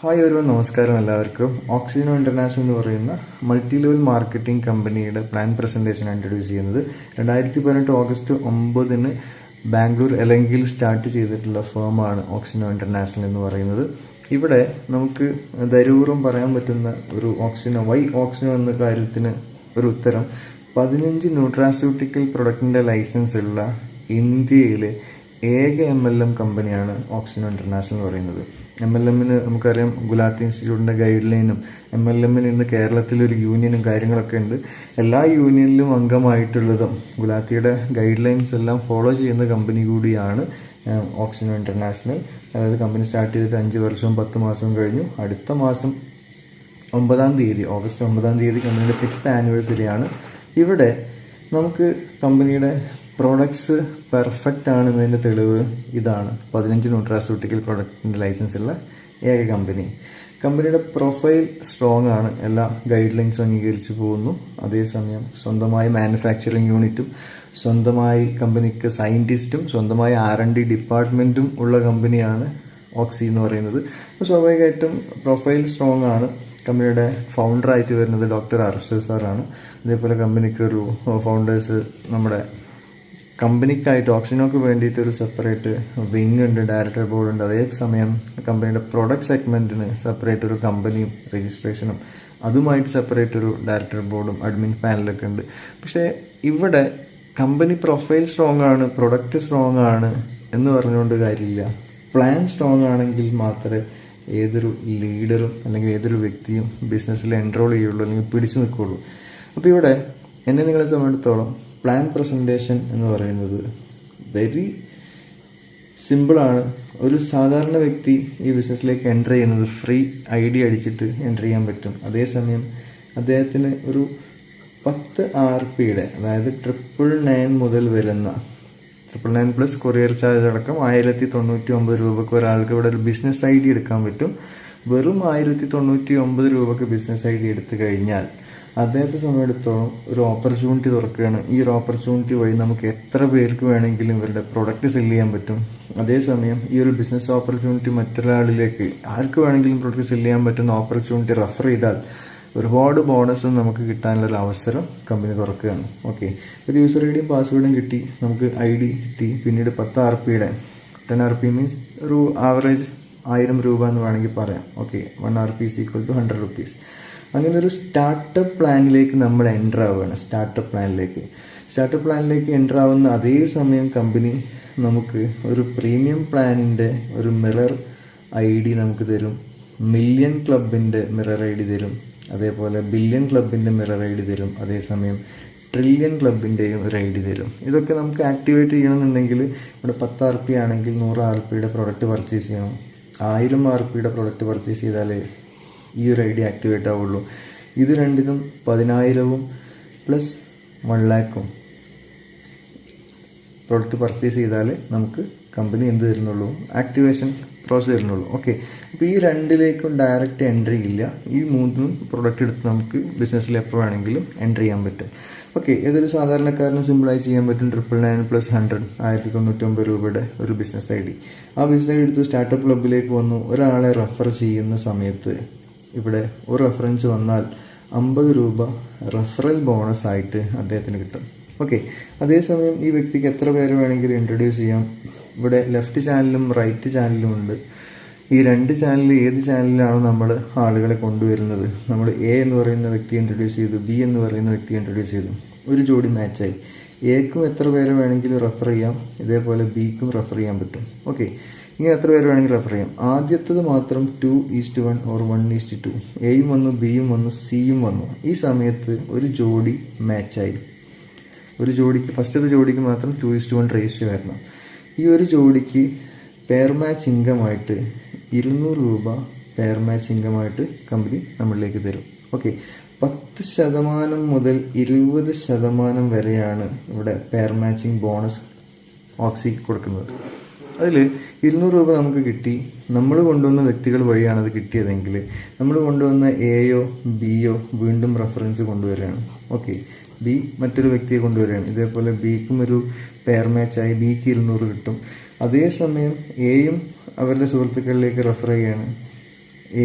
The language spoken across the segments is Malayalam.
ഹായ് ഒരു നമസ്കാരം എല്ലാവർക്കും. ഓക്സിജനോ ഇന്റർനാഷണൽ എന്ന് പറയുന്ന മൾട്ടി ലെവൽ മാർക്കറ്റിംഗ് കമ്പനിയുടെ പ്ലാൻ പ്രസന്റേഷൻ ഇൻട്രൊഡ്യൂസ് ചെയ്യുന്നത്. രണ്ടായിരത്തി പതിനെട്ട് ഓഗസ്റ്റ് ഒമ്പതിന് ബാംഗ്ലൂർ എലങ്കിൽ സ്റ്റാർട്ട് ചെയ്തിട്ടുള്ള ഫേമാണ് ഓക്സിജനോ ഇന്റർനാഷണൽ എന്ന് പറയുന്നത്. ഇവിടെ നമുക്ക് ദരൂറും പറയാൻ പറ്റുന്ന ഒരു ഓക്സിജനോ വൈ ഓക്സിജനോ എന്ന കാര്യത്തിന് ഒരു ഉത്തരം. പതിനഞ്ച് ന്യൂട്രാസ്യൂട്ടിക്കൽ പ്രൊഡക്റ്റിന്റെ ലൈസൻസ് ഉള്ള ഇന്ത്യയിലെ ഏക എം എൽ എം കമ്പനിയാണ് ഓക്സിജനോ ഇന്റർനാഷണൽ എന്ന് പറയുന്നത്. എം എൽ എമ്മിന് നമുക്കറിയാം ഗുലാത്തി ഇൻസ്റ്റിറ്റ്യൂട്ടിന്റെ ഗൈഡ് ലൈനും എം എൽ എമ്മിന് ഇന്ന് കേരളത്തിലൊരു യൂണിയനും കാര്യങ്ങളൊക്കെ ഉണ്ട്. എല്ലാ യൂണിയനിലും അംഗമായിട്ടുള്ളതും ഗുലാത്തിയുടെ ഗൈഡ് ലൈൻസ് എല്ലാം ഫോളോ ചെയ്യുന്ന കമ്പനി കൂടിയാണ് ഓക്സിജൻ ഇന്റർനാഷണൽ അതായത് കമ്പനി സ്റ്റാർട്ട് ചെയ്തിട്ട് അഞ്ച് വർഷവും പത്ത് മാസവും കഴിഞ്ഞു. അടുത്ത മാസം ഒമ്പതാം തീയതി ഓഗസ്റ്റ് ഒമ്പതാം തീയതി കമ്പനിയുടെ സിക്സ്ത് ആനിവേഴ്സറിയാണ് ഇവിടെ നമുക്ക് കമ്പനിയുടെ പ്രോഡക്ട്സ് പെർഫെക്റ്റ് ആണ് എന്നതിന്റെ തെളിവ് ഇതാണ്. പതിനഞ്ച് ന്യൂട്രാസ്യൂട്ടിക്കൽ പ്രോഡക്റ്റിന്റെ ലൈസൻസ് ഉള്ള ഏക കമ്പനി കമ്പനിയുടെ പ്രൊഫൈൽ സ്ട്രോങ് ആണ്. എല്ലാ ഗൈഡ് ലൈൻസും അംഗീകരിച്ചു പോകുന്നു. അതേസമയം സ്വന്തമായി മാനുഫാക്ചറിങ് യൂണിറ്റും സ്വന്തമായി കമ്പനിക്ക് സയന്റിസ്റ്റും സ്വന്തമായി ആർ എൻ ഡി ഡിപ്പാർട്ട്മെന്റും ഉള്ള കമ്പനിയാണ് ഓക്സി എന്ന് പറയുന്നത്. അപ്പോൾ സ്വാഭാവികമായിട്ടും പ്രൊഫൈൽ സ്ട്രോങ് ആണ്. കമ്പനിയുടെ ഫൗണ്ടറായിട്ട് വരുന്നത് ഡോക്ടർ അർഷ സാറാണ് അതേപോലെ കമ്പനിക്ക് ഒരു ഫൗണ്ടേഴ്സ് നമ്മുടെ കമ്പനിക്കായിട്ട് ഓക്സിജനോക്ക് വേണ്ടിയിട്ട് ഒരു സെപ്പറേറ്റ് വിങ് ഉണ്ട് ഡയറക്ടർ ബോർഡ് ഉണ്ട്. അതേ സമയം കമ്പനിയുടെ പ്രൊഡക്റ്റ് സെഗ്മെന്റിന് സെപ്പറേറ്റ് ഒരു കമ്പനിയും രജിസ്ട്രേഷനും അതുമായിട്ട് സെപ്പറേറ്റ് ഒരു ഡയറക്ടർ ബോർഡും അഡ്മിൻ പാനലൊക്കെ ഉണ്ട്. പക്ഷേ ഇവിടെ കമ്പനി പ്രൊഫൈൽ സ്ട്രോങ് ആണ് പ്രൊഡക്റ്റ് സ്ട്രോങ് ആണ് എന്ന് പറഞ്ഞുകൊണ്ട് കാര്യമില്ല. പ്ലാൻ സ്ട്രോങ് ആണെങ്കിൽ മാത്രമേ ഏതൊരു ലീഡറും അല്ലെങ്കിൽ ഏതൊരു വ്യക്തിയും ബിസിനസ്സിൽ എൻറോൾ ചെയ്യുള്ളൂ അല്ലെങ്കിൽ പിടിച്ചു നിൽക്കുകയുള്ളൂ. അപ്പോൾ ഇവിടെ എന്നെ നിങ്ങളെ സംബന്ധിച്ചിടത്തോളം പ്ലാൻ പ്രസന്റേഷൻ എന്ന് പറയുന്നത്. വെരി സിമ്പിളാണ് ഒരു സാധാരണ വ്യക്തി ഈ ബിസിനസ്സിലേക്ക് എന്റർ ചെയ്യുന്നത് ഫ്രീ ഐ ഡി അടിച്ചിട്ട് എന്റർ ചെയ്യാൻ പറ്റും. അതേസമയം അദ്ദേഹത്തിന് ഒരു പത്ത് ആർ പിയുടെ അതായത് ട്രിപ്പിൾ നയൻ മുതൽ വരുന്ന triple nine plus courier charge അടക്കം ആയിരത്തി തൊണ്ണൂറ്റി ഒമ്പത് രൂപക്ക് ഒരാൾക്ക് ഇവിടെ ഒരു ബിസിനസ് ഐ ഡി എടുക്കാൻ പറ്റും. വെറും ആയിരത്തി തൊണ്ണൂറ്റി ഒമ്പത് രൂപക്ക് ബിസിനസ് ഐ ഡി എടുത്തു കഴിഞ്ഞാൽ അദ്ദേഹത്തെ സമയത്തോളം ഒരു ഓപ്പർച്യൂണിറ്റി തുറക്കുകയാണ്. ഈ ഒരു ഓപ്പർച്യൂണിറ്റി വഴി നമുക്ക് എത്ര പേർക്ക് വേണമെങ്കിലും ഇവരുടെ പ്രൊഡക്റ്റ് സെൽ ചെയ്യാൻ പറ്റും. അതേസമയം ഈ ഒരു ബിസിനസ് ഓപ്പർച്യൂണിറ്റി മറ്റൊരാളിലേക്ക് ആർക്ക് വേണമെങ്കിലും പ്രൊഡക്റ്റ് സെൽ ചെയ്യാൻ പറ്റുന്ന ഓപ്പർച്യൂണിറ്റി റെഫർ ചെയ്താൽ ഒരുപാട് ബോണസും നമുക്ക് കിട്ടാനുള്ള ഒരു അവസരം കമ്പനി തുറക്കുകയാണ്. ഓക്കെ ഒരു യൂസർ ഐ ഡിയും പാസ്വേഡും കിട്ടി. നമുക്ക് ഐ ഡി കിട്ടി. പിന്നീട് പത്ത് ആർ പിയുടെ ടെൻ ആർ പി മീൻസ് ഒരു ആവറേജ് ആയിരം രൂപ എന്ന് വേണമെങ്കിൽ പറയാം. Okay one R P is equal to hundred rupees അങ്ങനെ ഒരു സ്റ്റാർട്ടപ്പ് പ്ലാനിലേക്ക് നമ്മൾ എന്റർ ആവുകയാണ്. സ്റ്റാർട്ടപ്പ് പ്ലാനിലേക്ക് സ്റ്റാർട്ടപ്പ് പ്ലാനിലേക്ക് എന്റർ ആവുന്ന അതേ സമയം കമ്പനി നമുക്ക് ഒരു പ്രീമിയം പ്ലാനിന്റെ ഒരു മിറർ ഐ ഡി നമുക്ക് തരും. മില്യൺ ക്ലബിന്റെ മിറർ ഐ ഡി തരും. അതേപോലെ ബില്യൺ ക്ലബിന്റെ മിറർ ഐ ഡി തരും അതേസമയം ട്രില്യൺ ക്ലബിന്റെയും ഒരു ഐ ഡി തരും. ഇതൊക്കെ നമുക്ക് ആക്ടിവേറ്റ് ചെയ്യണമെന്നുണ്ടെങ്കിൽ ഇവിടെ പത്ത് ആർ പി ആണെങ്കിൽ നൂറ് ആർ പിയുടെ പ്രൊഡക്റ്റ് പർച്ചേസ് ചെയ്യണം. ആയിരം ആർ പിയുടെ പ്രൊഡക്റ്റ് പർച്ചേസ് ചെയ്താലേ ഈ ഒരു ഐ ഡി ആക്ടിവേറ്റ് ആവുള്ളൂ. ഇത് രണ്ടിനും പതിനായിരവും പ്ലസ് വൺ ലാക്കും പ്രോഡക്റ്റ് പർച്ചേസ് ചെയ്താൽ നമുക്ക് കമ്പനി എന്ത് തരുന്നുള്ളൂ? ആക്ടിവേഷൻ പ്രോസസ് തരുന്നുള്ളൂ. ഓക്കെ അപ്പോൾ ഈ രണ്ടിലേക്കും ഡയറക്റ്റ് എൻട്രി ഇല്ല. ഈ മൂന്നും പ്രൊഡക്റ്റ് എടുത്ത് നമുക്ക് ബിസിനസ്സിൽ എപ്പോൾ വേണമെങ്കിലും എൻട്രി ചെയ്യാൻ പറ്റും. ഓക്കെ ഏതൊരു സാധാരണക്കാരനും സിമ്പിളായി ചെയ്യാൻ പറ്റും. ട്രിപ്പിൾ നയൻ പ്ലസ് ഹൺഡ്രഡ് ആയിരത്തി തൊണ്ണൂറ്റൊമ്പത് രൂപയുടെ ഒരു ബിസിനസ് ഐ ഡി ആ ബിസിനസ് ഐ ഡി എടുത്ത് സ്റ്റാർട്ടപ്പ് ക്ലബിലേക്ക് വന്നു. ഒരാളെ റെഫർ ചെയ്യുന്ന സമയത്ത് ഇവിടെ ഒരു റെഫറൻസ് വന്നാൽ അമ്പത് രൂപ റെഫറൽ ബോണസ് ആയിട്ട് അദ്ദേഹത്തിന് കിട്ടും. ഓക്കെ അതേസമയം ഈ വ്യക്തിക്ക് എത്ര പേര് വേണമെങ്കിലും ഇൻട്രൊഡ്യൂസ് ചെയ്യാം. ഇവിടെ ലെഫ്റ്റ് ചാനലും റൈറ്റ് ചാനലും ഉണ്ട്. ഈ രണ്ട് ചാനൽ ഏത് ചാനലിലാണ് നമ്മൾ ആളുകളെ കൊണ്ടുവരുന്നത്? നമ്മൾ എ എന്ന് പറയുന്ന വ്യക്തി ഇൻട്രൊഡ്യൂസ് ചെയ്തു ബി എന്ന് പറയുന്ന വ്യക്തി ഇൻട്രൊഡ്യൂസ് ചെയ്തു. ഒരു ജോഡി മാച്ചായി എക്കും എത്ര പേര് വേണമെങ്കിലും റെഫർ ചെയ്യാം. ഇതേപോലെ ബിക്കും റെഫർ ചെയ്യാൻ പറ്റും. ഓക്കെ ഇങ്ങനെ എത്ര പേര് വേണമെങ്കിൽ റെഫർ ചെയ്യാം. ആദ്യത്തത് മാത്രം two is to one or one is to two എയും വന്നു ബിയും വന്നു സിയും വന്നു. ഈ സമയത്ത് ഒരു ജോഡി മാച്ചായി ഒരു ജോഡിക്ക് ഫസ്റ്റത്തെ ജോഡിക്ക് മാത്രം ടു ഈസ്റ്റ് വൺ റേസ്റ്റ് വരണം. ഈ ഒരു ജോഡിക്ക് പെയർ മാച്ച് ഇൻകമായിട്ട് ഇരുന്നൂറ് രൂപ പെയർ മാച്ച് ഇൻകമായിട്ട് കമ്പനി നമ്മളിലേക്ക് തരും. ഓക്കെ പത്ത് ശതമാനം മുതൽ ഇരുപത് ശതമാനം വരെയാണ് ഇവിടെ പെയർ മാച്ചിങ് ബോണസ് ഓക്സി കൊടുക്കുന്നത്. അതിൽ ഇരുന്നൂറ് രൂപ നമുക്ക് കിട്ടി. നമ്മൾ കൊണ്ടുവന്ന വ്യക്തികൾ വഴിയാണ് അത് കിട്ടിയതെങ്കിൽ നമ്മൾ കൊണ്ടുവന്ന എയോ ബിയോ വീണ്ടും റെഫറൻസ് കൊണ്ടുവരികയാണ്. ഓക്കെ ബി മറ്റൊരു വ്യക്തിയെ കൊണ്ടുവരികയാണ്. ഇതേപോലെ ബിക്കും ഒരു പെയർ മാച്ചായി ബിക്ക് ഇരുന്നൂറ് കിട്ടും. അതേസമയം എയും അവരുടെ സുഹൃത്തുക്കളിലേക്ക് റെഫർ ചെയ്യുകയാണ്.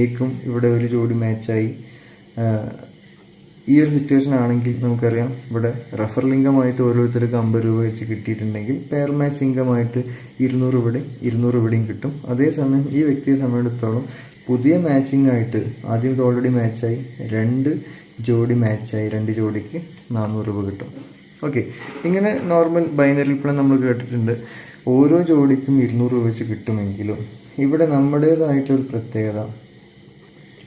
എക്കും ഇവിടെ ഒരു ജോഡി മാച്ചായി ഈ ഒരു സിറ്റുവേഷൻ ആണെങ്കിൽ നമുക്കറിയാം ഇവിടെ റഫർ ലിംഗമായിട്ട് ഓരോരുത്തർക്ക് അമ്പത് രൂപ വെച്ച് കിട്ടിയിട്ടുണ്ടെങ്കിൽ പെയർ മാച്ച് ഇൻകമായിട്ട് ഇരുന്നൂറ് ഇവിടെയും ഇരുന്നൂറ് ഇവിടെയും കിട്ടും. അതേസമയം ഈ വ്യക്തിയെ സംബന്ധിച്ചിടത്തോളം പുതിയ മാച്ചിങ് ആയിട്ട് ആദ്യം ഓൾറെഡി മാച്ചായി രണ്ട് ജോഡി മാച്ചായി രണ്ട് ജോഡിക്ക് നാനൂറ് രൂപ കിട്ടും. ഓക്കെ ഇങ്ങനെ നോർമൽ ബൈനറി പ്ലാൻ നമ്മൾ കേട്ടിട്ടുണ്ട്. ഓരോ ജോഡിക്കും ഇരുന്നൂറ് രൂപ വെച്ച് കിട്ടുമെങ്കിലും ഇവിടെ നമ്മുടേതായിട്ടൊരു പ്രത്യേകത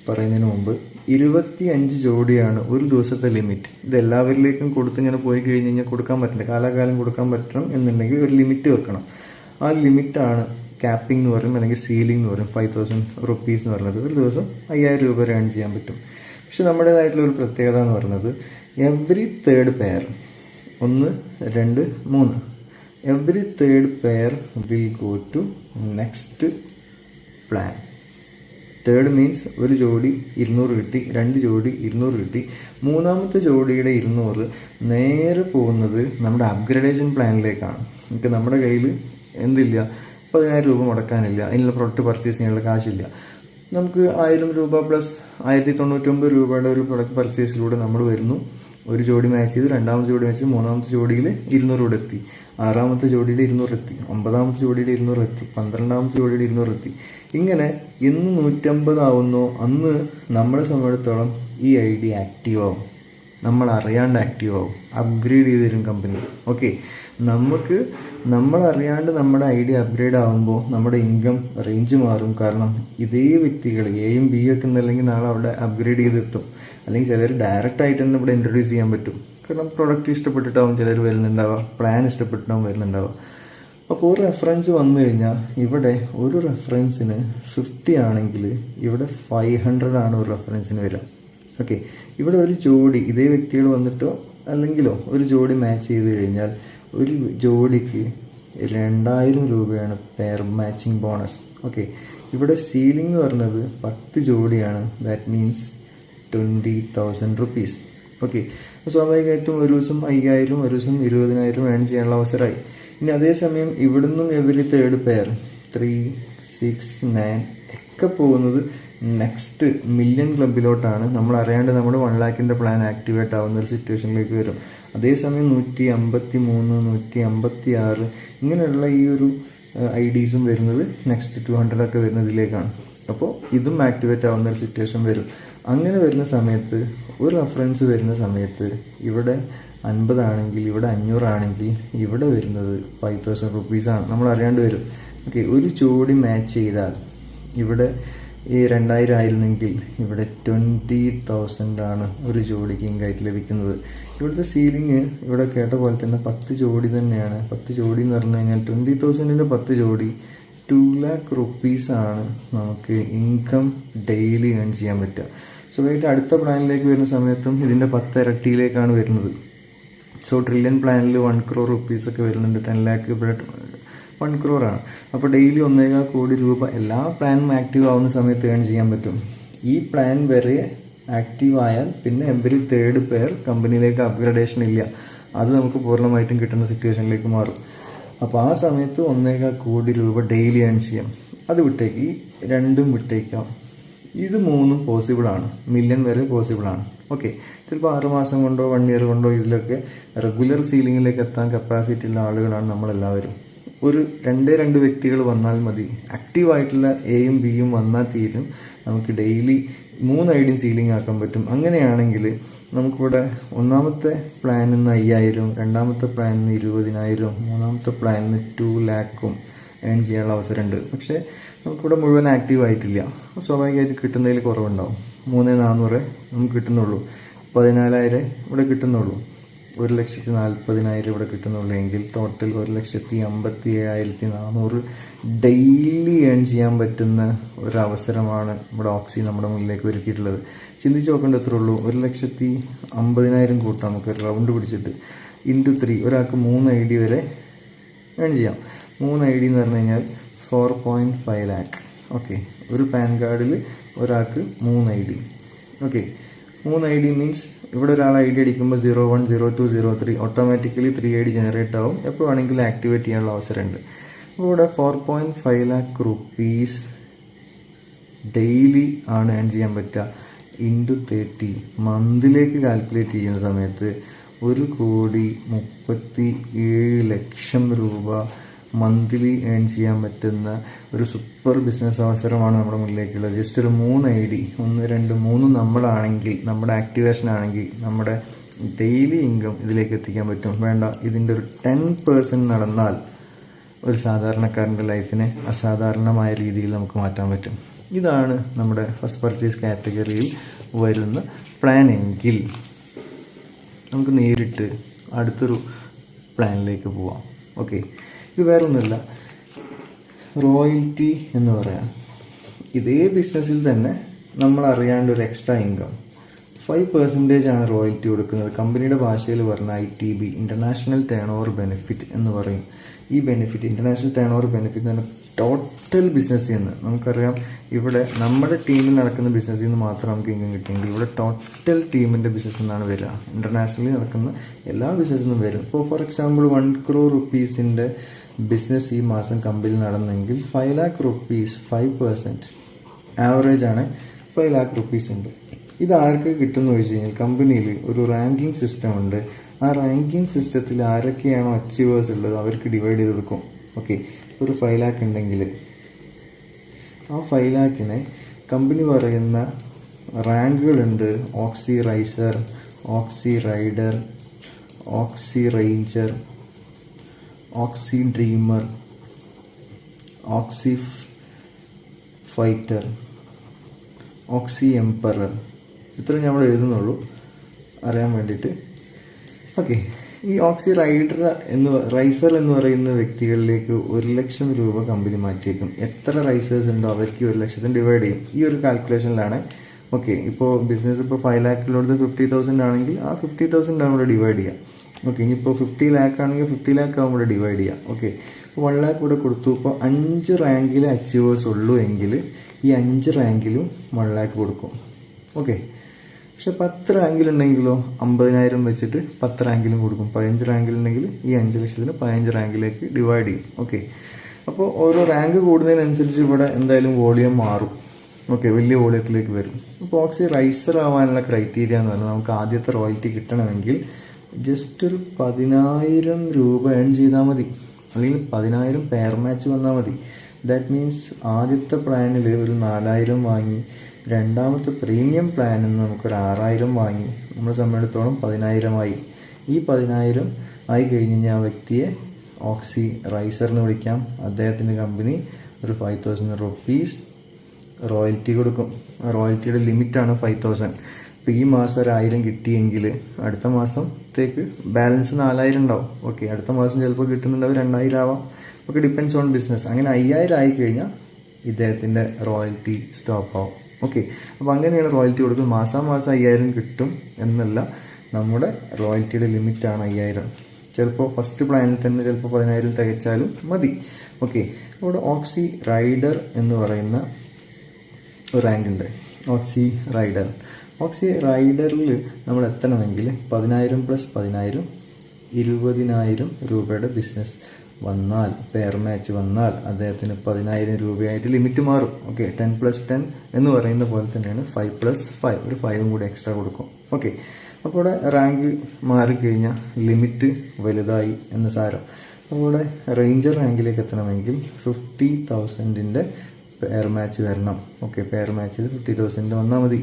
പറയുന്നതിന് മുമ്പ് ഇരുപത്തി അഞ്ച് ജോഡിയാണ് ഒരു ദിവസത്തെ ലിമിറ്റ്. ഇത് എല്ലാവരിലേക്കും കൊടുത്ത് ഇങ്ങനെ പോയി കഴിഞ്ഞ് കഴിഞ്ഞാൽ കൊടുക്കാൻ പറ്റില്ല. കാലാകാലം കൊടുക്കാൻ പറ്റണം എന്നുണ്ടെങ്കിൽ ഒരു ലിമിറ്റ് വെക്കണം. ആ ലിമിറ്റാണ് ക്യാപ്പിംഗ് എന്ന് പറയും അല്ലെങ്കിൽ സീലിംഗ് എന്ന് പറയും ഫൈവ് തൗസൻഡ് റുപ്പീസ് എന്ന് പറയുന്നത്. ഒരു ദിവസം അയ്യായിരം രൂപ വരെ ഏൺ ചെയ്യാൻ പറ്റും. പക്ഷെ നമ്മുടേതായിട്ടുള്ള ഒരു പ്രത്യേകത എന്ന് പറയുന്നത് എവറി തേർഡ് പെയർ ഒന്ന് രണ്ട് മൂന്ന്. Every third pair will go to next plan third means ഒരു ജോഡി ഇരുന്നൂറ് കിട്ടി രണ്ട് ജോഡി ഇരുന്നൂറ് കിട്ടി. മൂന്നാമത്തെ ജോഡിയുടെ ഇരുന്നൂറ് നേരെ പോകുന്നത് നമ്മുടെ അപ്ഗ്രഡേഷൻ പ്ലാനിലേക്കാണ് നമുക്ക് നമ്മുടെ കയ്യിൽ എന്തില്ല പതിനായിരം രൂപ മുടക്കാനില്ല അതിനുള്ള പ്രൊഡക്റ്റ് പർച്ചേസ് ചെയ്യാനുള്ള കാശില്ല. നമുക്ക് ആയിരം രൂപ പ്ലസ് ആയിരത്തി തൊണ്ണൂറ്റൊമ്പത് രൂപയുടെ ഒരു പ്രൊഡക്റ്റ് പർച്ചേസിലൂടെ നമ്മൾ വരുന്നു. ഒരു ജോഡി മാച്ച് ചെയ്ത് രണ്ടാമത്തെ ജോഡി മാച്ച് ചെയ്ത് മൂന്നാമത്തെ ജോഡിയിൽ ഇരുന്നൂറ് കൂടെ എത്തി. ആറാമത്തെ ജോഡിയിൽ ഇരുന്നൂറ് എത്തി. ഒമ്പതാമത്തെ ജോഡിയിൽ ഇരുന്നൂറ് എത്തി. പന്ത്രണ്ടാമത്തെ ജോഡിയിൽ ഇരുന്നൂറ് എത്തി. ഇങ്ങനെ എന്ന് നൂറ്റമ്പതാവുന്നോ. അന്ന് നമ്മളെ സംബന്ധിച്ചിടത്തോളം ഈ ഐ ഡി ആക്റ്റീവ് ആവും. നമ്മൾ അറിയാണ്ട് ആക്റ്റീവ് ആവും. അപ്ഗ്രേഡ് ചെയ്ത് തരും കമ്പനി ഓക്കെ നമുക്ക് നമ്മൾ അറിയാണ്ട് നമ്മുടെ ഐ ഡി അപ്ഗ്രേഡ് ആകുമ്പോൾ നമ്മുടെ ഇൻകം റേഞ്ച് മാറും. കാരണം ഇതേ വ്യക്തികൾ എയും ബിയും ഒക്കെ എന്നല്ലെങ്കിൽ നാളെ അവിടെ അപ്ഗ്രേഡ് ചെയ്തെത്തും. അല്ലെങ്കിൽ ചിലർ ഡയറക്റ്റ് ആയിട്ട് തന്നെ ഇവിടെ ഇൻട്രൊഡ്യൂസ് ചെയ്യാൻ പറ്റും. കാരണം പ്രൊഡക്റ്റ് ഇഷ്ടപ്പെട്ടിട്ടാവും ചിലർ വരുന്നുണ്ടാവുക പ്ലാൻ ഇഷ്ടപ്പെട്ടിട്ടാവും വരുന്നുണ്ടാവുക അപ്പോൾ ഒരു റെഫറൻസ് വന്നു കഴിഞ്ഞാൽ ഇവിടെ ഒരു റെഫറൻസിന് ഫിഫ്റ്റി ആണെങ്കിൽ ഇവിടെ ഫൈവ് ഹൺഡ്രഡ് ആണ് ഒരു റെഫറൻസിന് വരിക ഓക്കെ ഇവിടെ ഒരു ജോഡി ഇതേ വ്യക്തികൾ വന്നിട്ടോ അല്ലെങ്കിലോ ഒരു ജോഡി മാച്ച് ചെയ്ത് കഴിഞ്ഞാൽ ഒരു ജോഡിക്ക് രണ്ടായിരം രൂപയാണ് പെയർ മാച്ചിങ് ബോണസ് ഓക്കെ ഇവിടെ സീലിംഗ് പറഞ്ഞത് പത്ത് ജോഡിയാണ്. That means twenty thousand rupees okay സ്വാഭാവികമായിട്ടും ഒരു ദിവസം അയ്യായിരം ഒരു ദിവസം ഇരുപതിനായിരം ഏൺ ചെയ്യാനുള്ള അവസരമായി. ഇനി അതേസമയം ഇവിടുന്നും every third pair three six nine ഒക്കെ പോകുന്നത് നെക്സ്റ്റ് മില്യൺ ക്ലബിലോട്ടാണ് നമ്മൾ അറിയാണ്ട് നമ്മുടെ വൺ ലാക്കിന്റെ പ്ലാൻ ആക്ടിവേറ്റ് ആവുന്ന ഒരു സിറ്റുവേഷനിലേക്ക് വരും. അതേസമയം നൂറ്റി അമ്പത്തി മൂന്ന് നൂറ്റി അമ്പത്തി ആറ് ഇങ്ങനെയുള്ള ഈ ഒരു ഐ ഡീസും വരുന്നത് നെക്സ്റ്റ് ടു ഹൺഡ്രഡ് ഒക്കെ വരുന്നതിലേക്കാണ്. അപ്പോൾ ഇതും ആക്ടിവേറ്റ് ആവുന്ന ഒരു സിറ്റുവേഷൻ വരും. അങ്ങനെ വരുന്ന സമയത്ത് ഒരു റഫറൻസ് വരുന്ന സമയത്ത് ഇവിടെ അൻപതാണെങ്കിൽ ഇവിടെ അഞ്ഞൂറാണെങ്കിൽ ഇവിടെ വരുന്നത് ഫൈവ് തൗസൻഡ് റുപ്പീസാണ് നമ്മൾ അറിയാണ്ട് വരും. ഓക്കെ ഒരു ജോഡി മാച്ച് ചെയ്താൽ ഇവിടെ ഈ രണ്ടായിരം ആയിരുന്നെങ്കിൽ ഇവിടെ ട്വന്റി തൗസൻഡ് ആണ് ഒരു ജോഡിക്ക് ഇങ്ങായിട്ട് ലഭിക്കുന്നത്. ഇവിടുത്തെ സീലിംഗ് ഇവിടെ കേട്ട പോലെ തന്നെ പത്ത് ജോഡി തന്നെയാണ്. പത്ത് ജോഡി എന്ന് പറഞ്ഞു കഴിഞ്ഞാൽ ട്വന്റി തൗസൻഡിന്റെ പത്ത് ജോഡി ടു ലാക്ക് റുപ്പീസാണ് നമുക്ക് ഇൻകം ഡെയിലി ഏൺ ചെയ്യാൻ പറ്റുക. സോ ആയിട്ട് അടുത്ത പ്ലാനിലേക്ക് വരുന്ന സമയത്തും ഇതിന്റെ പത്ത് ഇരട്ടിയിലേക്കാണ് വരുന്നത്. സോ ട്രില്യൺ പ്ലാനിൽ വൺ ക്രോർ റുപ്പീസ് ഒക്കെ വരുന്നുണ്ട്. ടെൻ ലാക്ക് വൺ ക്രോറാണ് അപ്പോൾ ഡെയിലി ഒന്നേകാൽ കോടി രൂപ എല്ലാ പ്ലാനും ആക്റ്റീവ് ആവുന്ന സമയത്ത് ഏൺ ചെയ്യാൻ പറ്റും. ഈ പ്ലാൻ വരെ ആക്റ്റീവ് ആയാൽ പിന്നെ എവരി തേർഡ് പേർ കമ്പനിയിലേക്ക് അപ്ഗ്രഡേഷൻ ഇല്ല. അത് നമുക്ക് പൂർണമായിട്ടും കിട്ടുന്ന സിറ്റുവേഷനിലേക്ക് മാറും. അപ്പോൾ ആ സമയത്ത് ഒന്നേകാൽ കോടി രൂപ ഡെയിലി ഏൺ ചെയ്യാം. അത് വിട്ടേക്ക്. ഈ രണ്ടും വിട്ടേക്കാം. ഇത് മൂന്നും പോസിബിൾ ആണ്. മില്യൺ വരെ പോസിബിൾ ആണ്. ഓക്കെ ചിലപ്പോൾ ആറുമാസം കൊണ്ടോ വൺ ഇയർ കൊണ്ടോ ഇതിലൊക്കെ റെഗുലർ സീലിങ്ങിലേക്ക് എത്താൻ കപ്പാസിറ്റി ഉള്ള ആളുകളാണ് നമ്മളെല്ലാവരും. ഒരു രണ്ടേ രണ്ട് വ്യക്തികൾ വന്നാൽ മതി. ആക്റ്റീവ് ആയിട്ടുള്ള എയും ബിയും വന്നാൽ തീരും. നമുക്ക് ഡെയിലി മൂന്ന് ഐഡിയും സീലിംഗ് ആക്കാൻ പറ്റും. അങ്ങനെയാണെങ്കിൽ നമുക്കിവിടെ ഒന്നാമത്തെ പ്ലാനിൽ നിന്ന് അയ്യായിരം രണ്ടാമത്തെ പ്ലാനിൽ നിന്ന് ഇരുപതിനായിരം മൂന്നാമത്തെ പ്ലാനിൽ നിന്ന് ടു ലാക്കും ഏൺ ചെയ്യാനുള്ള അവസരമുണ്ട്. പക്ഷേ നമുക്കിവിടെ മുഴുവൻ ആക്റ്റീവ് ആയിട്ടില്ല. സ്വാഭാവികമായിട്ട് കിട്ടുന്നതിൽ കുറവുണ്ടാവും. മൂന്ന് നാനൂറ് നമുക്ക് കിട്ടുന്നുള്ളൂ. പതിനാലായിരം ഇവിടെ കിട്ടുന്നുള്ളൂ. ഒരു ലക്ഷത്തി നാൽപ്പതിനായിരം ഇവിടെ കിട്ടുന്നുള്ളൂ. എങ്കിൽ ടോട്ടൽ ഒരു ലക്ഷത്തി അമ്പത്തി ഏഴായിരത്തി നാനൂറ് ഡെയിലി ഏൺ ചെയ്യാൻ പറ്റുന്ന ഒരു അവസരമാണ് ഇവിടെ ഓക്സി നമ്മുടെ മുന്നിലേക്ക് ഒരുക്കിയിട്ടുള്ളത്. ചിന്തിച്ച് നോക്കേണ്ട എത്ര ഉള്ളൂ. ഒരു ലക്ഷത്തി അമ്പതിനായിരം കൂട്ടാം നമുക്ക് റൗണ്ട് പിടിച്ചിട്ട് ഇന്റു ത്രീ ഒരാൾക്ക് മൂന്ന് ഐ ഡി വരെ ഏൺ ചെയ്യാം. മൂന്ന് ഐ ഡി എന്ന് പറഞ്ഞു കഴിഞ്ഞാൽ four point five lakh okay ഒരു പാൻ കാർഡിൽ ഒരാൾക്ക് മൂന്ന് ഐ ഡി. ഓക്കെ മൂന്ന് ഐ ഡി മീൻസ് ഇവിടെ ഒരാൾ ഐ ഡി അടിക്കുമ്പോൾ zero one zero two zero three automatically three I D generate ആവും. എപ്പോൾ വേണമെങ്കിലും ആക്ടിവേറ്റ് ചെയ്യാനുള്ള അവസരമുണ്ട്. അപ്പോൾ ഇവിടെ four point five lakh rupees daily ആണ് ഏൺ ചെയ്യാൻ പറ്റുക. ഇന്റു തേർട്ടി മന്തിലേക്ക് കാൽക്കുലേറ്റ് ചെയ്യുന്ന സമയത്ത് ഒരു കോടി മുപ്പത്തി ഏഴ് ലക്ഷം രൂപ മന്ത്ലി ഏൺ ചെയ്യാൻ പറ്റുന്ന ഒരു സൂപ്പർ ബിസിനസ് അവസരമാണ് നമ്മുടെ മുന്നിലേക്കുള്ളത്. ജസ്റ്റ് ഒരു മൂന്ന് ഐ ഡി ഒന്ന് രണ്ട് മൂന്ന് നമ്മളാണെങ്കിൽ നമ്മുടെ ആക്ടിവേഷൻ ആണെങ്കിൽ നമ്മുടെ ഡെയിലി ഇൻകം ഇതിലേക്ക് എത്തിക്കാൻ പറ്റും. വേണ്ട ഇതിന്റെ ഒരു ടെൻ പേഴ്സന്റ് നടന്നാൽ ഒരു സാധാരണക്കാരന്റെ ലൈഫിനെ അസാധാരണമായ രീതിയിൽ നമുക്ക് മാറ്റാൻ പറ്റും. ഇതാണ് നമ്മുടെ ഫസ്റ്റ് പർച്ചേസ് കാറ്റഗറിയിൽ വരുന്ന പ്ലാൻ എങ്കിൽ നമുക്ക് നേരിട്ട് അടുത്തൊരു പ്ലാനിലേക്ക് പോവാം. ഓക്കെ ഇത് വേറെ ഒന്നുമില്ല റോയൽറ്റി എന്ന് പറയാം. ഇതേ ബിസിനസ്സിൽ തന്നെ നമ്മൾ അറിയാണ്ട് ഒരു എക്സ്ട്രാ ഇൻകം ഫൈവ് പെർസെന്റേജ് ആണ് റോയൽറ്റി കൊടുക്കുന്നത്. കമ്പനിയുടെ ഭാഷയിൽ പറഞ്ഞ I T B international turn over benefit എന്ന് പറയും. ഈ benefit international turn over benefit എന്ന് പറഞ്ഞാൽ ടോട്ടൽ ബിസിനസ്സിൽ നിന്ന് നമുക്കറിയാം ഇവിടെ നമ്മുടെ ടീമിൽ നടക്കുന്ന ബിസിനസ്സിൽ നിന്ന് മാത്രം നമുക്ക് ഇൻകം കിട്ടിയെങ്കിൽ ഇവിടെ ടോട്ടൽ ടീമിന്റെ ബിസിനസ് എന്നാണ് വരിക. ഇന്റർനാഷണലി നടക്കുന്ന എല്ലാ ബിസിനസ്സിൽ നിന്നും വരും. ഇപ്പോൾ ഫോർ എക്സാമ്പിൾ വൺ ക്രോർ റുപ്പീസിന്റെ ബിസിനസ് ഈ മാസം കമ്പനിയിൽ നടന്നെങ്കിൽ five lakh rupees five percent average ആണ് ഫൈവ് ലാക്ക് റുപ്പീസ് ഉണ്ട്. ഇത് ആർക്ക് കിട്ടുമെന്ന് ചോദിച്ചു കഴിഞ്ഞാൽ കമ്പനിയിൽ ഒരു റാങ്കിങ് സിസ്റ്റം ഉണ്ട്. ആ റാങ്കിങ് സിസ്റ്റത്തിൽ ആരൊക്കെയാണോ അച്ചീവേഴ്സ് ഉള്ളത് അവർക്ക് ഡിവൈഡ് ചെയ്ത് കൊടുക്കും. ഓക്കെ ഒരു ഫൈവ് ലാക്ക് ഉണ്ടെങ്കിൽ ആ ഫൈവ് ലാക്കിനെ കമ്പനി പറയുന്ന റാങ്കുകളുണ്ട് Oxy Riser Oxy Rider Oxy Ranger Oxy Dreamer Oxy Fighter Oxy Emperor ഇത്രയും നമ്മൾ എഴുതുന്നുള്ളൂ. അറിയാൻ വേണ്ടിയിട്ട്. ഓക്കെ. ഈ ഓക്സി റൈഡർ എന്ന് റൈസർ എന്ന് പറയുന്ന വ്യക്തികളിലേക്ക് ഒരു ലക്ഷം രൂപ കമ്പനി മാറ്റിയേക്കും. എത്ര റൈസേഴ്സ് ഉണ്ടോ അവർക്ക് ഒരു ലക്ഷത്തിന് ഡിവൈഡ് ചെയ്യും. ഈ ഒരു കാൽക്കുലേഷനിലാണ് ഓക്കെ. ഇപ്പോൾ ബിസിനസ് ഇപ്പോൾ ഫൈവ് ലാക്കിലുള്ളത് ഫിഫ്റ്റി തൗസൻഡ് ആണെങ്കിൽ ആ ഫിഫ്റ്റി തൗസൻഡ് ഇവിടെ ഡിവൈഡ് ചെയ്യാം ഓക്കെ ഇനിയിപ്പോൾ ഫിഫ്റ്റി ലാക്ക് ആണെങ്കിൽ ഫിഫ്റ്റി ലാക്ക് ആകുമ്പോൾ ഡിവൈഡ് ചെയ്യാം. ഓക്കെ വൺ ലാക്ക് ഇവിടെ കൊടുത്തു. ഇപ്പോൾ അഞ്ച് റാങ്കിൽ അച്ചീവേഴ്സ് ഉള്ളൂ എങ്കിൽ ഈ അഞ്ച് റാങ്കിലും വൺ ലാക്ക് കൊടുക്കും. ഓക്കെ പക്ഷെ പത്ത് റാങ്കിലുണ്ടെങ്കിലോ അമ്പതിനായിരം വെച്ചിട്ട് പത്ത് റാങ്കിലും കൊടുക്കും. പതിനഞ്ച് റാങ്കിലുണ്ടെങ്കിൽ ഈ അഞ്ച് ലക്ഷത്തിന് പതിനഞ്ച് റാങ്കിലേക്ക് ഡിവൈഡ് ചെയ്യും. ഓക്കെ അപ്പോൾ ഓരോ റാങ്ക് കൂടുന്നതിനനുസരിച്ച് ഇവിടെ എന്തായാലും വോളിയം മാറും. ഓക്കെ വലിയ വോളിയത്തിലേക്ക് വരും. അപ്പോൾ ഓക്സി റൈസർ ആവാനുള്ള ക്രൈറ്റീരിയ എന്ന് പറഞ്ഞാൽ നമുക്ക് ആദ്യത്തെ റോയൽറ്റി കിട്ടണമെങ്കിൽ ജസ്റ്റ് ഒരു പതിനായിരം രൂപ ഏൺ ചെയ്താൽ മതി. അല്ലെങ്കിൽ പതിനായിരം പെയർ മാച്ച് വന്നാൽ മതി. ദാറ്റ് മീൻസ് ആദ്യത്തെ പ്ലാനിൽ ഒരു നാലായിരം വാങ്ങി രണ്ടാമത്തെ പ്രീമിയം പ്ലാനിൽ നിന്ന് നമുക്കൊരു ആറായിരം വാങ്ങി. നമ്മളെ സംബന്ധിച്ചിടത്തോളം പതിനായിരമായി ഈ പതിനായിരം ആയി കഴിഞ്ഞ് കഴിഞ്ഞാൽ ആ വ്യക്തിയെ ഓക്സി റൈസറിന് വിളിക്കാം. അദ്ദേഹത്തിന്റെ കമ്പനി ഒരു ഫൈവ് തൗസൻഡ് റുപ്പീസ് റോയൽറ്റി കൊടുക്കും. റോയൽറ്റിയുടെ ലിമിറ്റാണ് ഫൈവ് തൗസൻഡ് അപ്പോൾ ഈ മാസം ഒരായിരം കിട്ടിയെങ്കിൽ അടുത്ത മാസത്തേക്ക് ബാലൻസ് നാലായിരം ഉണ്ടാവും. ഓക്കെ അടുത്ത മാസം ചിലപ്പോൾ കിട്ടുന്നുണ്ടാവും രണ്ടായിരം ആവാം ഒക്കെ ഡിപ്പെൻസ് ഓൺ ബിസിനസ് അങ്ങനെ അയ്യായിരം ആയി കഴിഞ്ഞാൽ ഇദ്ദേഹത്തിന്റെ റോയൽറ്റി സ്റ്റോപ്പ് ആവും. ഓക്കെ അപ്പോൾ അങ്ങനെയാണ് റോയൽറ്റി കൊടുക്കുന്നത്. മാസം മാസം അയ്യായിരം കിട്ടും എന്നല്ല നമ്മുടെ റോയൽറ്റിയുടെ ലിമിറ്റാണ് അയ്യായിരം. ചിലപ്പോൾ ഫസ്റ്റ് പ്ലാനിൽ തന്നെ ചിലപ്പോൾ പതിനായിരം തികച്ചാലും മതി. ഓക്കെ അവിടെ ഓക്സി റൈഡർ എന്ന് പറയുന്ന ഒരു റാങ്ക് ഉണ്ട്. ഓക്സി റൈഡർ ഓക്സി റൈഡറിൽ നമ്മൾ എത്തണമെങ്കിൽ പതിനായിരം പ്ലസ് പതിനായിരം ഇരുപതിനായിരം രൂപയുടെ ബിസിനസ് വന്നാൽ പെയർ മാച്ച് വന്നാൽ അദ്ദേഹത്തിന് പതിനായിരം രൂപയായിട്ട് ലിമിറ്റ് മാറും. ഓക്കെ ടെൻ പ്ലസ് ടെൻ എന്ന് പറയുന്ന പോലെ തന്നെയാണ് ഫൈവ് പ്ലസ് ഫൈവ് ഒരു ഫൈവും കൂടി എക്സ്ട്രാ കൊടുക്കും. ഓക്കെ അപ്പോൾ ഇവിടെ റാങ്ക് മാറിക്കഴിഞ്ഞാൽ ലിമിറ്റ് വലുതായി എന്ന് സാരം. ഇവിടെ റേഞ്ചർ റാങ്കിലേക്ക് എത്തണമെങ്കിൽ ഫിഫ്റ്റി തൗസൻഡിന്റെ പെയർ മാച്ച് വരണം. ഓക്കെ പെയർ മാച്ചിൽ ഫിഫ്റ്റി തൗസൻഡ് വന്നാൽ മതി.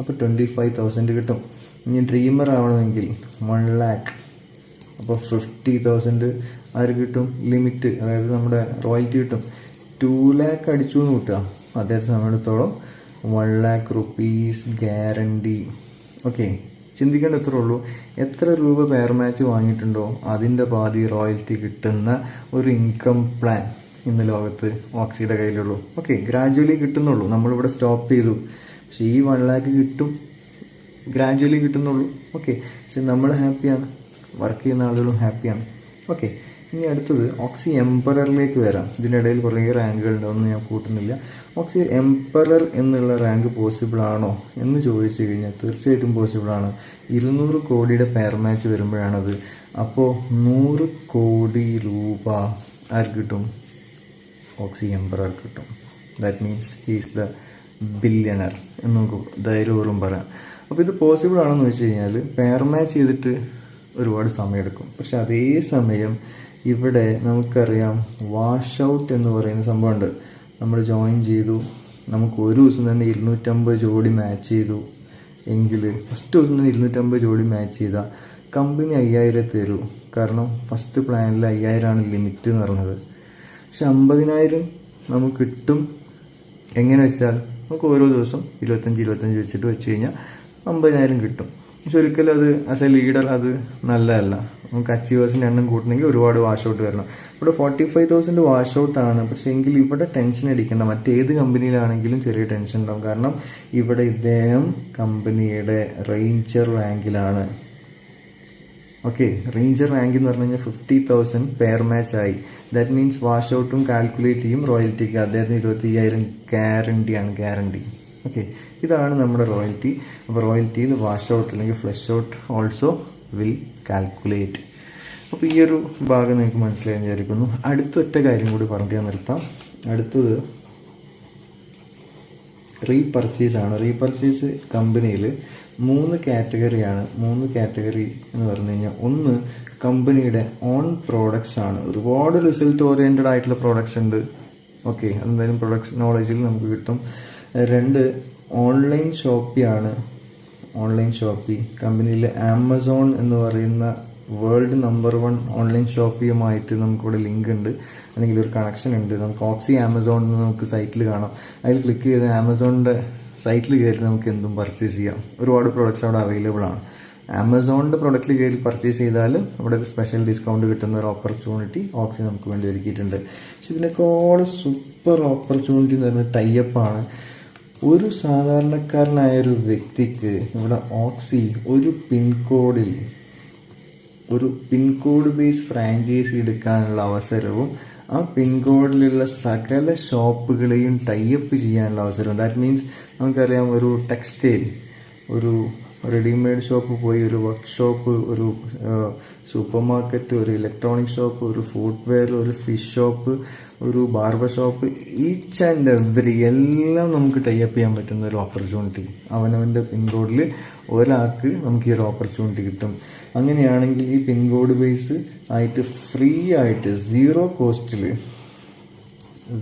അപ്പോൾ ട്വന്റി ഫൈവ് തൗസൻഡ് കിട്ടും. ഇനി ഡ്രീമർ ആവണമെങ്കിൽ വൺ ലാക്ക് അപ്പോൾ ഫിഫ്റ്റി തൗസൻഡ് ആര് കിട്ടും? ലിമിറ്റ് അതായത് നമ്മുടെ റോയൽറ്റി കിട്ടും. ടു ലാക്ക് അടിച്ചു എന്ന് കിട്ടുക. അതേ സമയത്തോളം one lakh rupees guarantee okay ചിന്തിക്കേണ്ട എത്ര ഉള്ളൂ. എത്ര രൂപ പെയർ മാച്ച് വാങ്ങിയിട്ടുണ്ടോ? അതിന്റെ പാതി റോയൽറ്റി കിട്ടുന്ന ഒരു ഇൻകം പ്ലാൻ ഇന്ന് ലോകത്ത് ഓക്സിയുടെ കയ്യിലുള്ളൂ. Okay gradually കിട്ടുന്നുള്ളൂ. നമ്മളിവിടെ സ്റ്റോപ്പ് ചെയ്തു. പക്ഷേ ഈ വൺ ലാക്ക് കിട്ടും. ഗ്രാജുവലി കിട്ടുന്നുള്ളൂ. ഓക്കെ പക്ഷെ നമ്മൾ ഹാപ്പിയാണ് വർക്ക് ചെയ്യുന്ന ആളുകളും ഹാപ്പിയാണ് ഓക്കെ ഇനി അടുത്തത് ഓക്സി എംപററിലേക്ക് വരാം. ഇതിനിടയിൽ കുറേ റാങ്കുകൾ ഉണ്ടാവുമെന്ന് ഞാൻ കൂട്ടുന്നില്ല. ഓക്സി എംപറർ എന്നുള്ള റാങ്ക് പോസിബിൾ ആണോ എന്ന് ചോദിച്ചു കഴിഞ്ഞാൽ തീർച്ചയായിട്ടും പോസിബിൾ ആണ്. ഇരുന്നൂറ് കോടിയുടെ പെയർ മാച്ച് വരുമ്പോഴാണത്. അപ്പോൾ നൂറ് കോടി രൂപ ആർക്ക് കിട്ടും? ഓക്സി എംപറർ കിട്ടും. That means he's the billionaire എന്ന് നമുക്ക് ധൈര്യപൂർവം പറയാം. അപ്പോൾ ഇത് പോസിബിൾ ആണെന്ന് വെച്ച് കഴിഞ്ഞാൽ പെയർ മാച്ച് ചെയ്തിട്ട് ഒരുപാട് സമയമെടുക്കും. പക്ഷെ അതേ സമയം ഇവിടെ നമുക്കറിയാം വാഷ് ഔട്ട് എന്ന് പറയുന്ന സംഭവമുണ്ട്. നമ്മൾ ജോയിൻ ചെയ്തു. നമുക്ക് ഒരു ദിവസം തന്നെ ഇരുന്നൂറ്റമ്പത് ജോഡി മാച്ച് ചെയ്തു. എങ്കിൽ ഫസ്റ്റ് ദിവസം തന്നെ ഇരുന്നൂറ്റമ്പത് ജോഡി മാച്ച് ചെയ്താൽ കമ്പനി അയ്യായിരം തരൂ. കാരണം ഫസ്റ്റ് പ്ലാനിൽ അയ്യായിരമാണ് ലിമിറ്റ് എന്ന് പറഞ്ഞത്. പക്ഷെ അമ്പതിനായിരം നമുക്ക് കിട്ടും. എങ്ങനെ വെച്ചാൽ നമുക്ക് ഓരോ ദിവസം ഇരുപത്തഞ്ച് ഇരുപത്തഞ്ച് വെച്ചിട്ട് വെച്ച് കഴിഞ്ഞാൽ അമ്പതിനായിരം കിട്ടും. പക്ഷെ ഒരിക്കലും അത് ആസ് എ ലീഡർ അത് നല്ലതല്ല. നമുക്ക് അച്ചീവേഴ്സിന്റെ എണ്ണം കൂട്ടണമെങ്കിൽ ഒരുപാട് വാഷ് ഔട്ട് വരണം. ഇവിടെ forty five thousand wash out ആണ്. പക്ഷെ എങ്കിൽ ഇവിടെ ടെൻഷൻ അടിക്കേണ്ട. മറ്റേത് കമ്പനിയിലാണെങ്കിലും ചെറിയ ടെൻഷൻ ഉണ്ടാവും. കാരണം ഇവിടെ ഇദ്ദേഹം കമ്പനിയുടെ റേഞ്ചർ റാങ്കിലാണ് ഓക്കെ റേഞ്ചർ റാങ്ക് എന്ന് പറഞ്ഞു കഴിഞ്ഞാൽ ഫിഫ്റ്റി തൗസൻഡ് പെയർ മാച്ച് ആയി. ദാറ്റ് മീൻസ് വാഷ് ഔട്ടും കാൽക്കുലേറ്റ് ചെയ്യും റോയൽറ്റിക്ക് അദ്ദേഹത്തിന് ഇരുപത്തി അയ്യായിരം ഗ്യാരണ്ടിയാണ് ഗ്യാരണ്ടി ഓക്കെ ഇതാണ് നമ്മുടെ റോയൽറ്റി അപ്പോൾ റോയൽറ്റിയിൽ വാഷ് ഔട്ട് അല്ലെങ്കിൽ flush out also will calculate അപ്പോൾ ഈ ഒരു ഭാഗം നിങ്ങൾക്ക് മനസ്സിലായി വിചാരിക്കുന്നു. അടുത്തൊറ്റ കാര്യം കൂടി പറഞ്ഞു നിർത്താം. അടുത്തത് റീപർച്ചേസ് ആണ്. റീപർച്ചേസ് കമ്പനിയിൽ മൂന്ന് കാറ്റഗറിയാണ് മൂന്ന് കാറ്റഗറി എന്ന് പറഞ്ഞു കഴിഞ്ഞാൽ ഒന്ന് കമ്പനിയുടെ ഓൺ പ്രോഡക്ട്സ് ആണ്. ഒരുപാട് റിസൾട്ട് ഓറിയന്റഡ് ആയിട്ടുള്ള പ്രോഡക്ട്സ് ഉണ്ട്. ഓക്കെ എന്തായാലും പ്രൊഡക്ട്സ് നോളജിൽ നമുക്ക് കിട്ടും. രണ്ട് ഓൺലൈൻ ഷോപ്പിയാണ് ഓൺലൈൻ ഷോപ്പി കമ്പനിയിൽ ആമസോൺ എന്ന് പറയുന്ന വേൾഡ് നമ്പർ വൺ ഓൺലൈൻ ഷോപ്പിയുമായിട്ട് നമുക്കിവിടെ ലിങ്ക് ഉണ്ട്. അല്ലെങ്കിൽ ഒരു കണക്ഷൻ ഉണ്ട്. നമുക്ക് ഓക്സി ആമസോൺ നമുക്ക് സൈറ്റിൽ കാണാം. അതിൽ ക്ലിക്ക് ചെയ്ത് ആമസോണിന്റെ സൈറ്റിൽ കയറി നമുക്ക് എന്തും പർച്ചേസ് ചെയ്യാം. ഒരുപാട് പ്രോഡക്റ്റ്സ് അവിടെ അവൈലബിൾ ആണ്. ആമസോണിന്റെ പ്രൊഡക്റ്റിൽ കയറി പർച്ചേസ് ചെയ്താൽ ഇവിടെ ഒരു സ്പെഷ്യൽ ഡിസ്കൗണ്ട് കിട്ടുന്ന ഒരു ഓപ്പർച്യൂണിറ്റി ഓക്സി നമുക്ക് വേണ്ടി ഒരുക്കിയിട്ടുണ്ട്. പക്ഷെ ഇതിനേക്കാൾ സൂപ്പർ ഓപ്പർച്യൂണിറ്റി എന്ന് പറയുന്നത് ടൈപ്പാണ് ഒരു സാധാരണക്കാരനായ ഒരു വ്യക്തിക്ക് ഇവിടെ ഓക്സി ഒരു പിൻകോഡിൽ ഒരു പിൻകോഡ് ബേസ് ഫ്രാഞ്ചൈസി എടുക്കാനുള്ള അവസരവും ആ പിൻകോഡിലുള്ള സകല ഷോപ്പുകളെയും ടൈപ്പ് ചെയ്യാനുള്ള അവസരവും. ദാറ്റ് മീൻസ് നമുക്കറിയാം ഒരു ടെക്സ്റ്റൈൽ ഒരു റെഡിമെയ്ഡ് ഷോപ്പ് പോയി ഒരു വർക്ക് ഷോപ്പ് ഒരു സൂപ്പർ മാർക്കറ്റ് ഒരു ഇലക്ട്രോണിക് ഷോപ്പ് ഒരു ഫുഡ്വെയർ ഒരു ഫിഷ് ഷോപ്പ് ഒരു barber shop each and every എല്ലാം നമുക്ക് ടൈപ്പ് ചെയ്യാൻ പറ്റുന്ന ഒരു ഓപ്പർച്യൂണിറ്റി അവനവന്റെ പിൻകോഡിൽ ഒരാൾക്ക് നമുക്ക് ഈ ഒരു ഓപ്പർച്യൂണിറ്റി കിട്ടും. അങ്ങനെയാണെങ്കിൽ ഈ പിൻകോഡ് ബേസ് ആയിട്ട് ഫ്രീ ആയിട്ട് സീറോ കോസ്റ്റിൽ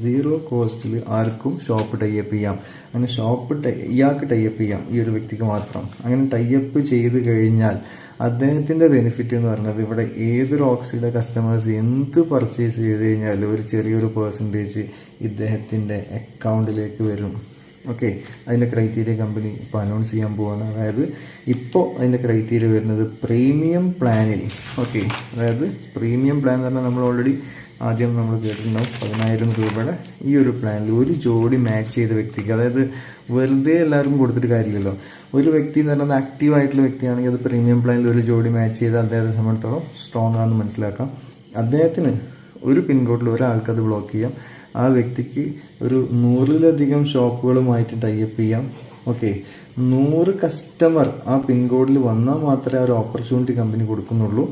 സീറോ കോസ്റ്റിൽ ആർക്കും ഷോപ്പ് ടൈപ്പ് ചെയ്യാം. അങ്ങനെ ഷോപ്പ് ഇയാൾക്ക് ടൈപ്പ് ചെയ്യാം ഈ ഒരു വ്യക്തിക്ക് മാത്രം. അങ്ങനെ ടൈപ്പ് ചെയ്ത് കഴിഞ്ഞാൽ അദ്ദേഹത്തിന്റെ ബെനിഫിറ്റ് എന്ന് പറയുന്നത് ഇവിടെ ഏതൊരു ഓക്സിയുടെ കസ്റ്റമേഴ്സ് എന്ത് പർച്ചേസ് ചെയ്ത് കഴിഞ്ഞാലും ഒരു ചെറിയൊരു പേഴ്സന്റേജ് ഇദ്ദേഹത്തിന്റെ അക്കൗണ്ടിലേക്ക് വരും. ഓക്കെ അതിന്റെ ക്രൈറ്റീരിയ കമ്പനി ഇപ്പോൾ അനൗൺസ് ചെയ്യാൻ പോവാണ്. അതായത് ഇപ്പോൾ അതിന്റെ ക്രൈറ്റീരിയ വരുന്നത് പ്രീമിയം പ്ലാനിൽ ഓക്കെ അതായത് പ്രീമിയം പ്ലാൻ എന്ന് പറഞ്ഞാൽ നമ്മൾ ഓൾറെഡി ആദ്യം നമ്മൾ കേട്ടിട്ടുണ്ടാവും പതിനായിരം രൂപയുടെ ഈ ഒരു പ്ലാനിൽ ഒരു ജോഡി മാച്ച് ചെയ്ത വ്യക്തിക്ക് അതായത് വെറുതെ എല്ലാവരും കൊടുത്തിട്ട് കാര്യമില്ലല്ലോ. ഒരു വ്യക്തി എന്ന് പറയുന്നത് ആക്റ്റീവ് ആയിട്ടുള്ള വ്യക്തിയാണെങ്കിൽ അത് പ്രീമിയം പ്ലാനിൽ ഒരു ജോഡി മാച്ച് ചെയ്ത് അദ്ദേഹത്തെ സംബന്ധിച്ചിടത്തോളം സ്ട്രോങ് ആണെന്ന് മനസ്സിലാക്കാം. അദ്ദേഹത്തിന് ഒരു പിൻകോഡിൽ ഒരാൾക്ക് അത് ബ്ലോക്ക് ചെയ്യാം. ആ വ്യക്തിക്ക് ഒരു നൂറിലധികം ഷോപ്പുകളുമായിട്ട് ടൈപ്പ് ചെയ്യാം. ഓക്കെ നൂറ് കസ്റ്റമർ ആ പിൻകോഡിൽ വന്നാൽ മാത്രമേ ആ ഒരു ഓപ്പർച്യൂണിറ്റി കമ്പനി കൊടുക്കുന്നുള്ളൂ.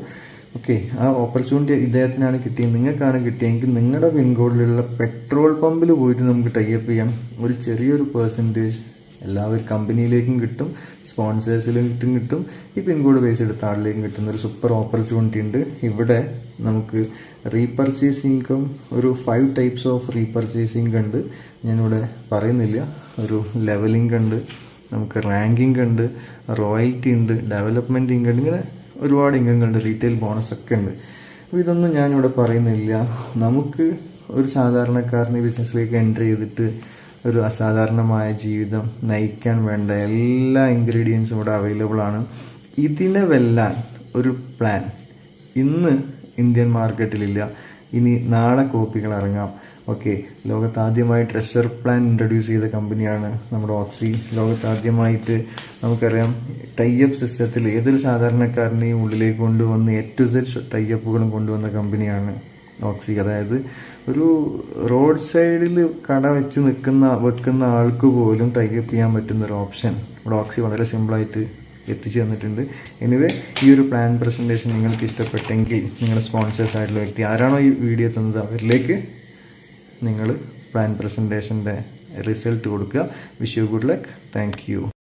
ഓക്കെ ആ ഓപ്പർച്യൂണിറ്റി ഇദ്ദേഹത്തിനാണ് കിട്ടിയത്. നിങ്ങൾക്കാണ് കിട്ടിയെങ്കിൽ നിങ്ങളുടെ പിൻകോഡിലുള്ള പെട്രോൾ പമ്പിൽ പോയിട്ട് നമുക്ക് ടൈപ്പ് ചെയ്യാം. ഒരു ചെറിയൊരു പേഴ്സന്റേജ് എല്ലാവരും കമ്പനിയിലേക്കും കിട്ടും സ്പോൺസേഴ്സിലേക്കും കിട്ടും ഈ പിൻകോഡ് ബേസ് എടുത്ത ആളിലേക്കും കിട്ടുന്ന ഒരു സൂപ്പർ ഓപ്പർച്യൂണിറ്റി ഉണ്ട്. ഇവിടെ നമുക്ക് റീപർച്ചേസ് ഇൻകം ഒരു five types of repurchase income ഉണ്ട്. ഞാനിവിടെ പറയുന്നില്ല. ഒരു ലെവലിംഗ് ഉണ്ട് നമുക്ക് റാങ്കിങ് ഉണ്ട് റോയൽറ്റി ഉണ്ട് ഡെവലപ്മെന്റ് ഇൻകം ഇങ്ങനെ ഒരുപാട് ഇൻകങ്ങളുണ്ട് റീറ്റെയിൽ ബോണസ് ഒക്കെ ഉണ്ട്. അപ്പോൾ ഇതൊന്നും ഞാനിവിടെ പറയുന്നില്ല. നമുക്ക് ഒരു സാധാരണക്കാരന് ബിസിനസ്സിലേക്ക് എന്റർ ചെയ്തിട്ട് ഒരു അസാധാരണമായ ജീവിതം നയിക്കാൻ വേണ്ട എല്ലാ ഇൻഗ്രീഡിയൻസും ഇവിടെ അവൈലബിൾ ആണ്. ഇതിനെ വെല്ലാൻ ഒരു പ്ലാൻ ഇന്ന് ഇന്ത്യൻ മാർക്കറ്റിലില്ല ഇനി നാളെ കോപ്പികൾ ഇറങ്ങാം. ഓക്കെ ലോകത്ത് ആദ്യമായി ട്രഷർ പ്ലാൻ ഇൻട്രൊഡ്യൂസ് ചെയ്ത കമ്പനിയാണ് നമ്മുടെ ഓക്സി ലോകത്ത് ആദ്യമായിട്ട് നമുക്കറിയാം ടൈപ്പ് സിസ്റ്റത്തിൽ ഏതൊരു സാധാരണക്കാരനെയും ഉള്ളിലേക്ക് കൊണ്ടുവന്ന് എ ടു സെഡ് ടൈപ്പുകളും കൊണ്ടുവന്ന കമ്പനിയാണ് ഓക്സി അതായത് ഒരു റോഡ് സൈഡിൽ കട വെച്ച് നിൽക്കുന്ന വെക്കുന്ന ആൾക്ക് പോലും ടൈപ്പ് ചെയ്യാൻ പറ്റുന്ന ഒരു ഓപ്ഷൻ ഇവിടെ ഓക്സി വളരെ സിമ്പിളായിട്ട് എത്തിച്ചു തന്നിട്ടുണ്ട് എനിവേ ഈ ഒരു പ്ലാൻ പ്രസന്റേഷൻ നിങ്ങൾക്ക് ഇഷ്ടപ്പെട്ടെങ്കിൽ നിങ്ങളുടെ സ്പോൺസേഴ്സ് ആയിട്ടുള്ള വ്യക്തി ആരാണോ ഈ വീഡിയോ തന്നത് അവരിലേക്ക് നിങ്ങൾ പ്ലാൻ പ്രസന്റേഷന്റെ റിസൾട്ട് കൊടുക്കുക. Wish you good luck thank